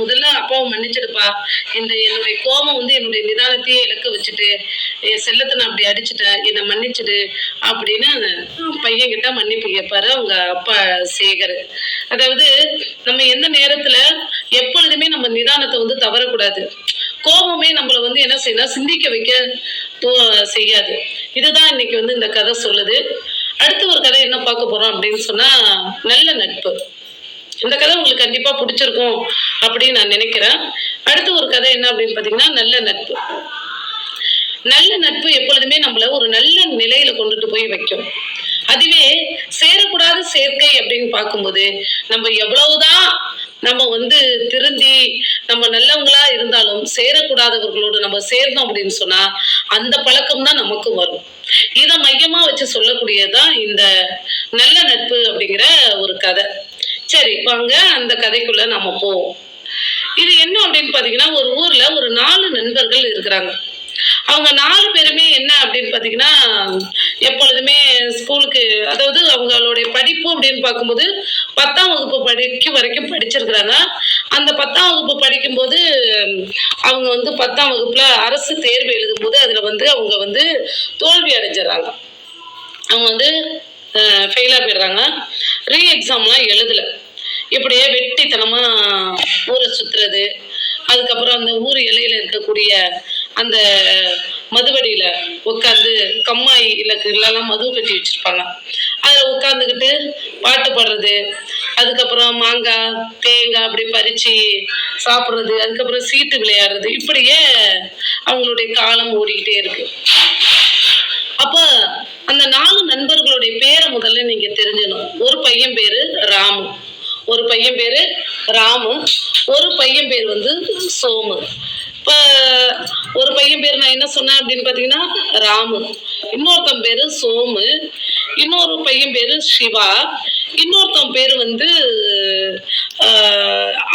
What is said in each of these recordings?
முதல்ல அப்பாவை மன்னிச்சிடுப்பா. இந்த என்னுடைய கோபம் வந்து என்னுடைய நிதானத்தையே இழக்க வச்சுட்டு என் செல்லத்தை நான் அப்படி அடிச்சுட்டேன் என்னை மன்னிச்சிடு அப்படின்னு பையன் கிட்ட மன்னிப்பு கேட்பாரு அவங்க அப்பா சேகர். அதாவது நம்ம எந்த நேரத்துல எப்பொழுதுமே நம்ம நிதானத்தை வந்து தவறக்கூடாது. கோபமே நம்மளை வந்து என்ன செய்யணும் சிந்திக்க வைக்க தோ செய்யாது. இதுதான் இன்னைக்கு வந்து இந்த கதை சொல்லுது. அடுத்து ஒரு கதை என்ன பார்க்க போறோம் அப்படின்னு சொன்னா நல்ல நட்பு. இந்த கதை உங்களுக்கு கண்டிப்பா பிடிச்சிருக்கும் அப்படின்னு நான் நினைக்கிறேன். அடுத்து ஒரு கதை என்ன அப்படின்னு பார்த்தீங்கன்னா நல்ல நட்பு. நல்ல நட்பு எப்பொழுதுமே நம்மள ஒரு நல்ல நிலையில கொண்டுட்டு போய் வைக்கும். அதுவே சேரக்கூடாத சேர்க்கை அப்படின்னு பார்க்கும்போது நம்ம எவ்வளவுதான் நம்ம வந்து திருந்தி நம்ம நல்லவங்களா இருந்தாலும் சேரக்கூடாதவர்களோடு நம்ம சேர்ந்தோம் அப்படின்னு சொன்னா அந்த பழக்கம் தான் நமக்கும் வரும். இதை மையமா வச்சு சொல்லக்கூடியதுதான் இந்த நல்ல நட்பு அப்படிங்கிற ஒரு கதை. சரி வாங்க அந்த கதைக்குள்ள நாம போவோம். இது என்ன அப்படின்னு பாத்தீங்கன்னா ஒரு ஊர்ல ஒரு நாலு நண்பர்கள் இருக்கிறாங்க. அவங்க நாலு பேருமே என்ன அப்படின்னு பார்த்தீங்கன்னா எப்பொழுதுமே ஸ்கூலுக்கு அதாவது அவங்களுடைய படிப்பு அப்படின்னு பார்க்கும்போது பத்தாம் வகுப்பு படிக்க வரைக்கும் படிச்சிருக்கிறாங்க. அந்த பத்தாம் வகுப்பு படிக்கும்போது அவங்க வந்து பத்தாம் வகுப்புல அரசு தேர்வு எழுதும்போது அதில் வந்து அவங்க வந்து தோல்வி அடைஞ்சிடறாங்க. அவங்க வந்து ஃபெயிலாக போயிடுறாங்க. ரீ எக்ஸாம்லாம் எழுதலை. இப்படியே வெட்டித்தனமாக ஊரை சுற்றுறது அதுக்கப்புறம் அந்த ஊர் இலையில் இருக்கக்கூடிய அந்த மதுவடியில் உட்காந்து கம்மாய் இல்லலாம் மது கட்டி வச்சிருப்பாங்க. அதில் உட்காந்துக்கிட்டு பாட்டு பாடுறது அதுக்கப்புறம் மாங்காய் தேங்காய் அப்படி பறித்து சாப்பிட்றது அதுக்கப்புறம் சீட்டு விளையாடுறது இப்படியே அவங்களுடைய காலம் ஓடிக்கிட்டே இருக்கு. அப்போ அந்த நாலு முதல்ல நீங்க தெரிஞ்சணும் ஒரு பையன் பேரு ராமு. ஒரு பையன் பேரு ராமு. ஒரு பையன் பேர் வந்து சோமு. இப்ப ஒரு பையன் பேர் நான் என்ன சொன்னேன் அப்படின்னு பாத்தீங்கன்னா ராமு. இன்னொருத்தன் பேரு சோமு. இன்னொரு பையன் பேரு சிவா. இன்னொருத்தன் பேர் வந்து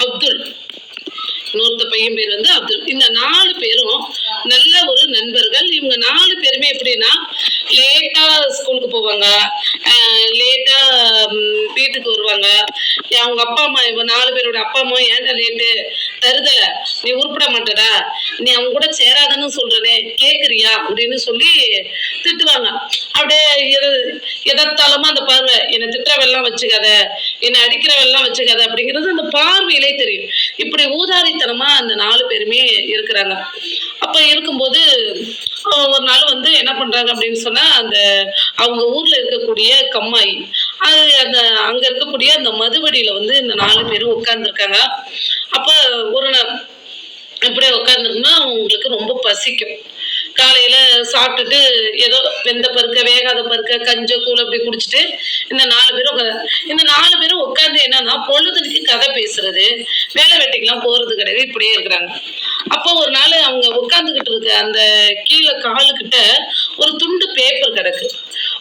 அப்துல். இன்னொருத்த பையன் பேர் வந்து அப்துல். இந்த நாலு பேரும் நல்ல ஒரு நண்பர்கள். இவங்க நாலு பேருமே எப்படின்னா லேட்டா ஸ்கூலுக்கு போவாங்க. லேட்டா வீட்டுக்கு வருவாங்க. அவங்க அப்பா அம்மா இவங்க நாலு பேரோட அப்பா அம்மா ஏன்டா லேட்டு தருதல நீ உருப்பிட மாட்டடா. நீ அவங்க கூட சேராதன்னு சொல்றனே கேக்குறியா? அப்படின்னு சொல்லி திட்டுவாங்க. அப்படியே எதத்தாலமா அந்த பார்வை என்னை திட்டுறவெல்லாம் வச்சுக்காத என்னை அடிக்கிறவெல்லாம் வச்சுக்காத அப்படிங்கிறது அந்த பார்வையிலே தெரியும். இப்படி ஊதாரித்தனமா அந்த நாலு பேருமே இருக்கிறாங்க. அப்ப இருக்கும்போது ஒரு நாள் வந்து என்ன பண்றாங்க அப்படின்னு சொன்னா அந்த அவங்க ஊர்ல இருக்கக்கூடிய கம்மாய் அது அந்த அங்க இருக்கக்கூடிய அந்த மதுவடியில வந்து இந்த நாலு பேரும் உட்கார்ந்துருக்காங்க. அப்ப ஒரு நாள் இப்படியே உட்காந்துருந்தா அவங்களுக்கு ரொம்ப பசிக்கும். காலையில சாப்பிட்டுட்டு ஏதோ வெந்த பருக்க வேகாத பருக்க கஞ்ச கூழ் அப்படி குடிச்சிட்டு இந்த நாலு பேரும் இந்த நாலு பேரும் உட்காந்து என்னன்னா பொழுதுக்கு கதை பேசுறது வேலை வெட்டிக்கெல்லாம் போறது கிடையாது இப்படியே இருக்கிறாங்க. அப்போ ஒரு நாள் அவங்க உட்காந்துக்கிட்டு இருக்க அந்த கீழே காலுக்கிட்ட ஒரு துண்டு பேப்பர் கிடக்கு.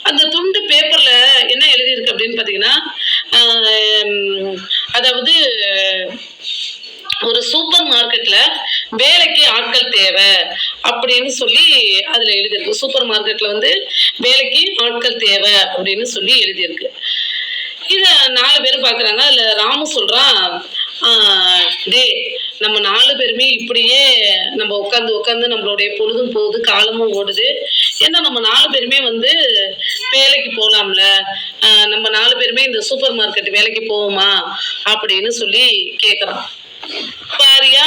அந்த துண்டு பேப்பர்ல என்ன எழுதியிருக்கு அப்படின்னு பாத்தீங்கன்னா அதாவது ஒரு சூப்பர் மார்க்கெட்ல வேலைக்கு ஆட்கள் தேவை அப்படின்னு சொல்லி அதுல எழுதியிருக்கு. சூப்பர் மார்க்கெட்ல வந்து வேலைக்கு ஆட்கள் தேவை அப்படின்னு சொல்லி எழுதியிருக்கு. இத நாலு பேர் பாக்குறாங்க. அதுல ராமு சொல்றான் டே நம்ம நாலு பேருமே இப்படியே நம்ம உட்காந்து உட்காந்து நம்மளுடைய பொழுதும் போகுது காலமும் ஓடுது. ஏன்னா நம்ம நாலு பேருமே வந்து வேலைக்கு போகலாம்ல நம்ம நாலு பேருமே இந்த சூப்பர் மார்க்கெட் வேலைக்கு போவோமா அப்படின்னு சொல்லி கேட்குறான் பாரியா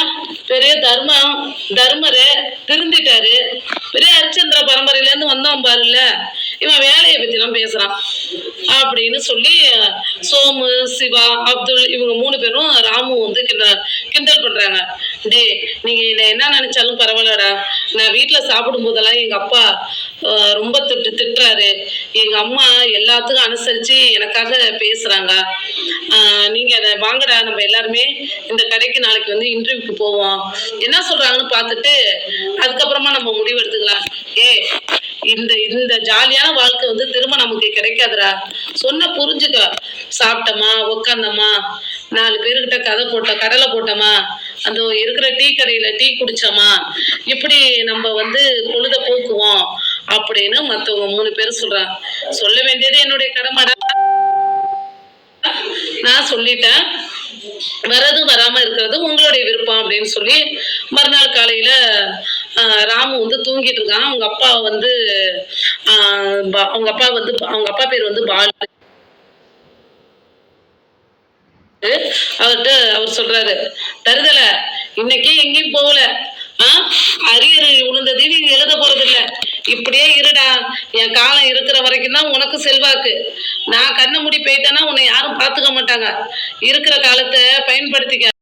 பெரிய தர்மம் தர்மரு திருந்திட்டாரு. பெரிய ஹரிச்சந்திர பரம்பரையில இருந்து வந்தவன் பாருல்ல. இவன் வேலை பத்தி எல்லாம் பேசுறான். அப்படின்னு சொல்லி சோமு சிவா அப்துல் இவங்க மூணு பேரும் ராமு வந்து கிண்டல் கிண்டல் பண்றாங்க. டேய் நீங்க என்னை என்ன நினைச்சாலும் பரவாயில்லடா. நான் வீட்டுல சாப்பிடும் போதெல்லாம் எங்க அப்பா ரொம்ப திட்டு திட்டுறாரு. எங்க அம்மா எல்லாத்துக்கும் அனுசரிச்சு எனக்காக பேசுறாங்க. நீங்க அதை வாங்கடா நம்ம எல்லாருமே இந்த கடைக்கு நாளைக்கு வந்து இன்டர்வியூக்கு போவோம். என்ன சொல்றாங்கன்னு பார்த்துட்டு அதுக்கப்புறமா நம்ம முடிவு எடுத்துக்கலாம் ஏ இந்த இந்த ஜாலியான வாழ்க்கை வந்து திரும்ப நமக்கு கிடைக்காதுடா. சொன்ன புரிஞ்சுக்க. சாப்பிட்டோமா உக்காந்தோமா நாலு பேருக்கிட்ட கதை போட்ட கடலை போட்டோமா அந்த இருக்கிற டீ கடையில டீ குடிச்சோமா இப்படி நம்ம வந்து பொழுத போக்குவோம் அப்படின்னு மத்தவங்க மூணு பேர் சொல்றாங்க. சொல்ல வேண்டியது என்னுடைய கடமைடா. நான் சொல்லிட்டேன். வரதும் வராம இருக்கிறது உங்களுடைய விருப்பம் அப்படின்னு சொல்லி மறுநாள் காலையில ராமு வந்து தூங்கிட்டு இருக்கான். அவங்க அப்பா வந்து ஆஹ், பா- அவங்க அப்பா வந்து அவங்க அப்பா பேர் வந்து பாலு. அவர்கிட்ட அவர் சொல்றாரு தருதல இன்னைக்கு எங்கேயும் போகல. ஆ அரியர் விழுந்தது நீங்க எழுத போறது இல்ல இப்படியே இருடா. என் காலம் இருக்கிற வரைக்கும் தான் உனக்கு செல்வாக்கு. நான் கண்ணை மூடி போயிட்டேன்னா உன்னை யாரும் பார்த்துக்க மாட்டாங்க. இருக்கிற காலத்தை பயன்படுத்திக்க